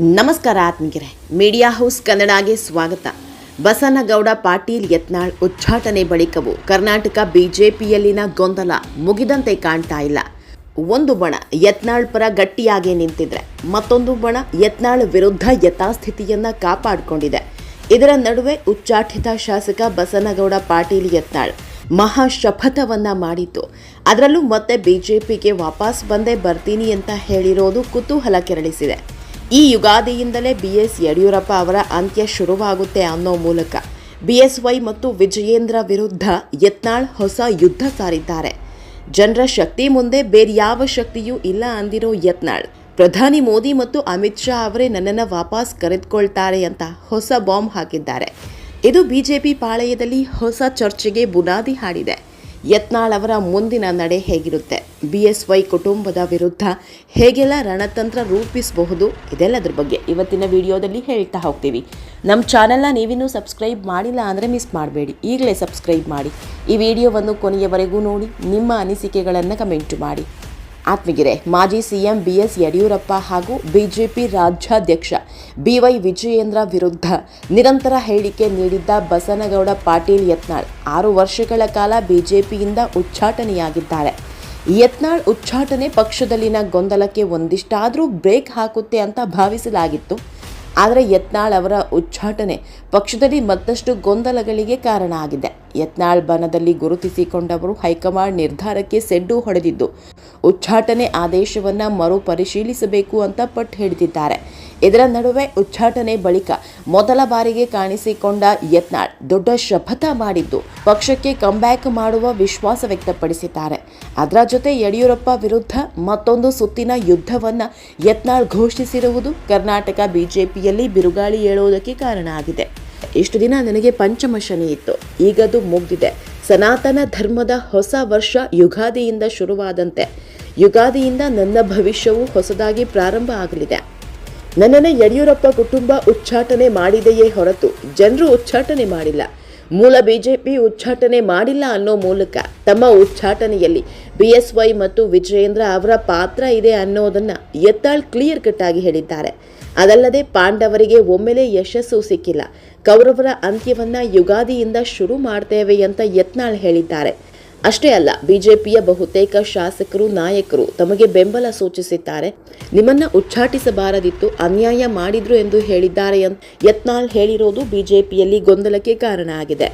ನಮಸ್ಕಾರ ಆತ್ಮೀಗೆರೆ media house ಕನ್ನಡಗೆ ಸ್ವಾಗತ. ಬಸನಗೌಡ ಪಾಟೀಲ್ ಯತ್ನಾಳ್ ಉಚ್ಚಾಟನೆ ಬಳಿಕವು ಕರ್ನಾಟಕ ಬಿಜೆಪಿಯಲ್ಲಿನ ಗೊಂದಲ ಮುಗಿದಂತೆ ಕಾಣ್ತಾ ಇಲ್ಲ. ಒಂದು ಬಣ ಯತ್ನಾಳ್ ಪರ ಗಟ್ಟಿಯಾಗಿ ನಿಂತಿದ್ರೆ, ಮತ್ತೊಂದು ಬಣ ಯತ್ನಾಳ್ ವಿರುದ್ಧ ಯಥಾಸ್ಥಿತಿಯನ್ನ ಕಾಪಾಡಿಕೊಂಡಿದೆ. ಇದರ ನಡುವೆ ಉಚ್ಚಾಟಿತ ಶಾಸಕ ಬಸನಗೌಡ ಪಾಟೀಲ್ ಯತ್ನಾಳ್ ಮಹಾ ಶಪಥವನ್ನ ಮಾಡಿತ್ತು. ಅದರಲ್ಲೂ ಮತ್ತೆ ಬಿಜೆಪಿಗೆ ವಾಪಸ್ ಬಂದೇ ಬರ್ತೀನಿ ಅಂತ ಹೇಳಿರೋದು ಕುತೂಹಲ ಕೆರಳಿಸಿದೆ. ಈ ಯುಗಾದಿಯಿಂದಲೇ ಬಿ ಎಸ್ ಯಡಿಯೂರಪ್ಪ ಅವರ ಅಂತ್ಯ ಶುರುವಾಗುತ್ತೆ ಅನ್ನೋ ಮೂಲಕ. ಬಿಎಸ್ವೈ ಮತ್ತು ವಿಜಯೇಂದ್ರ ವಿರುದ್ಧ ಯತ್ನಾಳ್ ಹೊಸ ಯುದ್ಧ ಸಾರಿದ್ದಾರೆ. ಜನರ ಶಕ್ತಿ ಮುಂದೆ ಬೇರ್ಯಾವ ಶಕ್ತಿಯೂ ಇಲ್ಲ ಅಂದಿರೋ ಯತ್ನಾಳ್, ಪ್ರಧಾನಿ ಮೋದಿ ಮತ್ತು ಅಮಿತ್ ಶಾ ಅವರೇ ನನ್ನನ್ನು ವಾಪಸ್ ಕರೆದುಕೊಳ್ತಾರೆ ಅಂತ ಹೊಸ ಬಾಂಬ್ ಹಾಕಿದ್ದಾರೆ. ಇದು ಬಿಜೆಪಿ ಪಾಳೆಯದಲ್ಲಿ ಹೊಸ ಚರ್ಚೆಗೆ ಬುನಾದಿ ಹಾಡಿದೆ. ಯತ್ನಾಳ್ ಅವರ ಮುಂದಿನ ನಡೆ ಹೇಗಿರುತ್ತೆ? ಬಿ ಎಸ್ ವೈ ಕುಟುಂಬದ ವಿರುದ್ಧ ಹೇಗೆಲ್ಲ ರಣತಂತ್ರ ರೂಪಿಸಬಹುದು ಇದೆಲ್ಲದ್ರ ಬಗ್ಗೆ ಇವತ್ತಿನ ವಿಡಿಯೋದಲ್ಲಿ ಹೇಳ್ತಾ ಹೋಗ್ತೀವಿ. ನಮ್ಮ ಚಾನೆಲ್ನ ನೀವಿನ್ನೂ ಸಬ್ಸ್ಕ್ರೈಬ್ ಮಾಡಿಲ್ಲ ಅಂದರೆ ಮಿಸ್ ಮಾಡಬೇಡಿ. ಈಗಲೇ ಸಬ್ಸ್ಕ್ರೈಬ್ ಮಾಡಿ. ಈ ವಿಡಿಯೋವನ್ನು ಕೊನೆಯವರೆಗೂ ನೋಡಿ, ನಿಮ್ಮ ಅನಿಸಿಕೆಗಳನ್ನು ಕಮೆಂಟ್ ಮಾಡಿ. ಆತ್ಮಗಿರೆ ಮಾಜಿ ಸಿಎಂ ಬಿಎಸ್ ಯಡಿಯೂರಪ್ಪ ಹಾಗೂ ಬಿಜೆಪಿ ರಾಜ್ಯಾಧ್ಯಕ್ಷ ಬಿವೈ ವಿಜಯೇಂದ್ರ ವಿರುದ್ಧ ನಿರಂತರ ಹೇಳಿಕೆ ನೀಡಿದ್ದ ಬಸನಗೌಡ ಪಾಟೀಲ್ ಯತ್ನಾಳ್ ಆರು ವರ್ಷಗಳ ಕಾಲ ಬಿಜೆಪಿಯಿಂದ ಉಚ್ಚಾಟನೆಯಾಗಿದ್ದಾರೆ. ಯತ್ನಾಳ್ ಉಚ್ಚಾಟನೆ ಪಕ್ಷದಲ್ಲಿನ ಗೊಂದಲಕ್ಕೆ ಒಂದಿಷ್ಟಾದರೂ ಬ್ರೇಕ್ ಹಾಕುತ್ತೆ ಅಂತ ಭಾವಿಸಲಾಗಿತ್ತು. ಆದರೆ ಯತ್ನಾಳ್ ಅವರ ಉಚ್ಚಾಟನೆ ಪಕ್ಷದಲ್ಲಿ ಮತ್ತಷ್ಟು ಗೊಂದಲಗಳಿಗೆ ಕಾರಣ ಆಗಿದೆ. ಯತ್ನಾಳ್ ಬನದಲ್ಲಿ ಗುರುತಿಸಿಕೊಂಡವರು ಹೈಕಮಾಂಡ್ ನಿರ್ಧಾರಕ್ಕೆ ಸೆಡ್ಡು ಹೊಡೆದಿದ್ದು, ಉಚ್ಚಾಟನೆ ಆದೇಶವನ್ನು ಮರುಪರಿಶೀಲಿಸಬೇಕು ಅಂತ ಪಟ್ಟು ಹಿಡಿದಿದ್ದಾರೆ ಇದರ ನಡುವೆ ಉಚ್ಚಾಟನೆ ಬಳಿಕ ಮೊದಲ ಬಾರಿಗೆ ಕಾಣಿಸಿಕೊಂಡ ಯತ್ನಾಳ್ ದೊಡ್ಡ ಶಪಥ ಮಾಡಿದ್ದು, ಪಕ್ಷಕ್ಕೆ ಕಂಬ್ಯಾಕ್ ಮಾಡುವ ವಿಶ್ವಾಸ ವ್ಯಕ್ತಪಡಿಸಿದ್ದಾರೆ. ಅದರ ಜೊತೆ ಯಡಿಯೂರಪ್ಪ ವಿರುದ್ಧ ಮತ್ತೊಂದು ಸುತ್ತಿನ ಯುದ್ಧವನ್ನ ಯತ್ನಾಳ್ ಘೋಷಿಸಿರುವುದು ಕರ್ನಾಟಕ ಬಿಜೆಪಿಯಲ್ಲಿ ಬಿರುಗಾಳಿ ಹೇಳುವುದಕ್ಕೆ ಕಾರಣ ಆಗಿದೆ. ಇಷ್ಟು ದಿನ ನನಗೆ ಪಂಚಮ ಶನಿ ಇತ್ತು. ಈಗದು ಮುಗ್ದಿದೆ. ಸನಾತನ ಧರ್ಮದ ಹೊಸ ವರ್ಷ ಯುಗಾದಿಯಿಂದ ಶುರುವಾದಂತೆ. ಯುಗಾದಿಯಿಂದ ನನ್ನ ಭವಿಷ್ಯವು ಹೊಸದಾಗಿ ಪ್ರಾರಂಭ ಆಗಲಿದೆ. ನನ್ನನ್ನು ಯಡಿಯೂರಪ್ಪ ಕುಟುಂಬ ಉಚ್ಚಾಟನೆ ಮಾಡಿದೆಯೇ ಹೊರತು ಜನರು ಉಚ್ಚಾಟನೆ ಮಾಡಿಲ್ಲ. ಮೂಲ ಬಿಜೆಪಿ ಉಚ್ಚಾಟನೆ ಮಾಡಿಲ್ಲ ಅನ್ನೋ ಮೂಲಕ ತಮ್ಮ ಉಚ್ಚಾಟನೆಯಲ್ಲಿ ಬಿಎಸ್ವೈ ಮತ್ತು ವಿಜಯೇಂದ್ರ ಅವರ ಪಾತ್ರ ಇದೆ ಅನ್ನೋದನ್ನ ಎತ್ತಾಳ್ ಕ್ಲಿಯರ್ ಕಟ್ ಆಗಿ ಹೇಳಿದ್ದಾರೆ. ಅದಲ್ಲದೆ ಪಾಂಡವರಿಗೆ ಒಮ್ಮೆಲೆ ಯಶಸ್ಸು ಸಿಕ್ಕಿಲ್ಲ. ಕೌರವರ ಅಂತ್ಯವನ್ನ ಯುಗಾದಿಯಿಂದ ಶುರು ಮಾಡ್ತೇವೆ ಅಂತ ಯತ್ನಾಳ್ ಹೇಳಿದ್ದಾರೆ. ಅಷ್ಟೇ ಅಲ್ಲ, ಬಿಜೆಪಿಯ ಬಹುತೇಕ ಶಾಸಕರು, ನಾಯಕರು ತಮಗೆ ಬೆಂಬಲ ಸೂಚಿಸಿದ್ದಾರೆ. ನಿಮ್ಮನ್ನ ಉಚ್ಚಾಟಿಸಬಾರದಿತ್ತು, ಅನ್ಯಾಯ ಮಾಡಿದ್ರು ಎಂದು ಹೇಳಿದ್ದಾರೆ ಯತ್ನಾಳ್ ಹೇಳಿರೋದು ಬಿಜೆಪಿಯಲ್ಲಿ ಗೊಂದಲಕ್ಕೆ ಕಾರಣ ಆಗಿದೆ.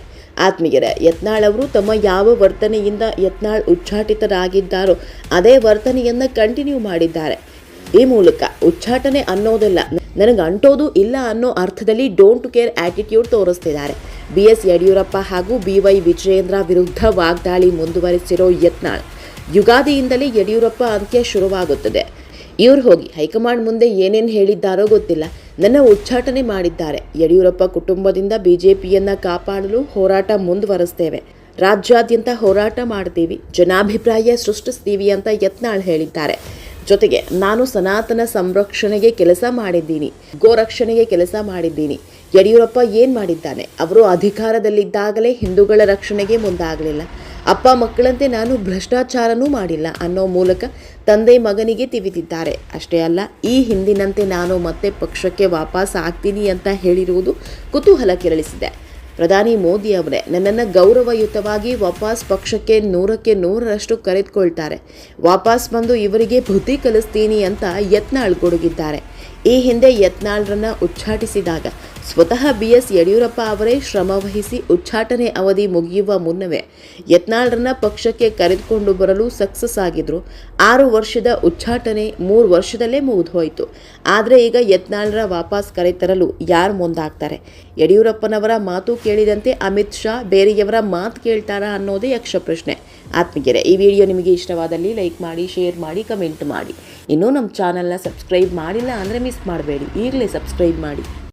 ಆತ್ಮೀಯರೇ, ಯತ್ನಾಳ್ ಅವರು ತಮ್ಮ ಯಾವ ವರ್ತನೆಯಿಂದ ಯತ್ನಾಳ್ ಉಚ್ಚಾಟಿತರಾಗಿದ್ದಾರೋ, ಅದೇ ವರ್ತನೆಯನ್ನ ಕಂಟಿನ್ಯೂ ಮಾಡಿದ್ದಾರೆ. ಈ ಮೂಲಕ ಉಚ್ಚಾಟನೆ ಅನ್ನೋದಲ್ಲ ನನಗೆ ಅಂಟೋದು ಇಲ್ಲ ಅನ್ನೋ ಅರ್ಥದಲ್ಲಿ ಡೋಂಟ್ ಕೇರ್ ಆಟಿಟ್ಯೂಡ್ ತೋರಿಸ್ತಿದ್ದಾರೆ. ಬಿ ಎಸ್ ಯಡಿಯೂರಪ್ಪ ಹಾಗೂ ಬಿವೈ ವಿಜಯೇಂದ್ರ ವಿರುದ್ಧ ವಾಗ್ದಾಳಿ ಮುಂದುವರೆಸಿರೋ ಯತ್ನಾಳ್. ಯುಗಾದಿಯಿಂದಲೇ ಯಡಿಯೂರಪ್ಪ ಅಂತ್ಯ ಶುರುವಾಗುತ್ತದೆ. ಇವ್ರು ಹೋಗಿ ಹೈಕಮಾಂಡ್ ಮುಂದೆ ಏನೇನು ಹೇಳಿದ್ದಾರೋ ಗೊತ್ತಿಲ್ಲ. ನನ್ನ ಉಚ್ಚಾಟನೆ ಮಾಡಿದ್ದಾರೆ. ಯಡಿಯೂರಪ್ಪ ಕುಟುಂಬದಿಂದ ಬಿಜೆಪಿಯನ್ನ ಕಾಪಾಡಲು ಹೋರಾಟ ಮುಂದುವರೆಸ್ತೇವೆ. ರಾಜ್ಯಾದ್ಯಂತ ಹೋರಾಟ ಮಾಡ್ತೀವಿ. ಜನಾಭಿಪ್ರಾಯ ಸೃಷ್ಟಿಸ್ತೀವಿ ಅಂತ ಯತ್ನಾಳ್ ಹೇಳಿದ್ದಾರೆ. ಜೊತೆಗೆ ನಾನು ಸನಾತನ ಸಂರಕ್ಷಣೆಗೆ ಕೆಲಸ ಮಾಡಿದ್ದೀನಿ. ಗೋರಕ್ಷಣೆಗೆ ಕೆಲಸ ಮಾಡಿದ್ದೀನಿ. ಯಡಿಯೂರಪ್ಪ ಏನು ಮಾಡಿದ್ದಾನೆ? ಅವರು ಅಧಿಕಾರದಲ್ಲಿದ್ದಾಗಲೇ ಹಿಂದೂಗಳ ರಕ್ಷಣೆಗೆ ಮುಂದಾಗಲಿಲ್ಲ. ಅಪ್ಪ ಮಕ್ಕಳಂತೆ ನಾನು ಭ್ರಷ್ಟಾಚಾರನೂ ಮಾಡಿಲ್ಲ ಅನ್ನೋ ಮೂಲಕ ತಂದೆ ಮಗನಿಗೆ ತಿವಿದಿದ್ದಾರೆ. ಅಷ್ಟೇ ಅಲ್ಲ, ಈ ಹಿಂದಿನಂತೆ ನಾನು ಮತ್ತೆ ಪಕ್ಷಕ್ಕೆ ವಾಪಸ್ ಆಗ್ತೀನಿ ಅಂತ ಹೇಳಿರುವುದು ಕುತೂಹಲ ಕೆರಳಿಸಿದೆ ಪ್ರಧಾನಿ ಮೋದಿ ಅವರೇ, ನನ್ನನ್ನು ಗೌರವಯುತವಾಗಿ ವಾಪಸ್ ಪಕ್ಷಕ್ಕೆ ನೂರಕ್ಕೆ ನೂರರಷ್ಟು ಕರೆದುಕೊಳ್ತಾರೆ. ವಾಪಸ್ ಬಂದು ಇವರಿಗೆ ಬುದ್ಧಿ ಕಲಿಸ್ತೀನಿ ಅಂತ ಯತ್ನಾಳ್ ಕೊಡುಗಿದ್ದಾರೆ ಈ ಹಿಂದೆ ಯತ್ನಾಳ್ರನ್ನು ಉಚ್ಚಾಟಿಸಿದಾಗ ಸ್ವತಃ ಬಿಎಸ್ ಯಡಿಯೂರಪ್ಪ ಅವರೇ ಶ್ರಮವಹಿಸಿ ಉಚ್ಚಾಟನೆ ಅವಧಿ ಮುಗಿಯುವ ಮುನ್ನವೇ ಯತ್ನಾಳ್ರನ್ನ ಪಕ್ಷಕ್ಕೆ ಕರೆದುಕೊಂಡು ಬರಲು ಸಕ್ಸಸ್ ಆಗಿದ್ರು. ಆರು ವರ್ಷದ ಉಚ್ಚಾಟನೆ ಮೂರು ವರ್ಷದಲ್ಲೇ ಮುಗಿದು ಹೋಯಿತು ಆದರೆ ಈಗ ಯತ್ನಾಳ್ರ ವಾಪಸ್ ಕರೆತರಲು ಯಾರು ಮುಂದಾಗ್ತಾರೆ? ಯಡಿಯೂರಪ್ಪನವರ ಮಾತು ಕೇಳಿದಂತೆ ಅಮಿತ್ ಶಾ ಬೇರೆಯವರ ಮಾತು ಕೇಳ್ತಾರಾ ಅನ್ನೋದೇ ಯಕ್ಷ ಪ್ರಶ್ನೆ. ಆತ್ಮೀಯರೇ, ಈ ವಿಡಿಯೋ ನಿಮಗೆ ಇಷ್ಟವಾದಲ್ಲಿ ಲೈಕ್ ಮಾಡಿ, ಶೇರ್ ಮಾಡಿ, ಕಮೆಂಟ್ ಮಾಡಿ. ಇನ್ನೂ ನಮ್ಮ ಚಾನಲ್ನ ಸಬ್ಸ್ಕ್ರೈಬ್ ಮಾಡಿಲ್ಲ ಅಂದರೆ ಮಿಸ್ ಮಾಡಬೇಡಿ. ಈಗಲೇ ಸಬ್ಸ್ಕ್ರೈಬ್ ಮಾಡಿ.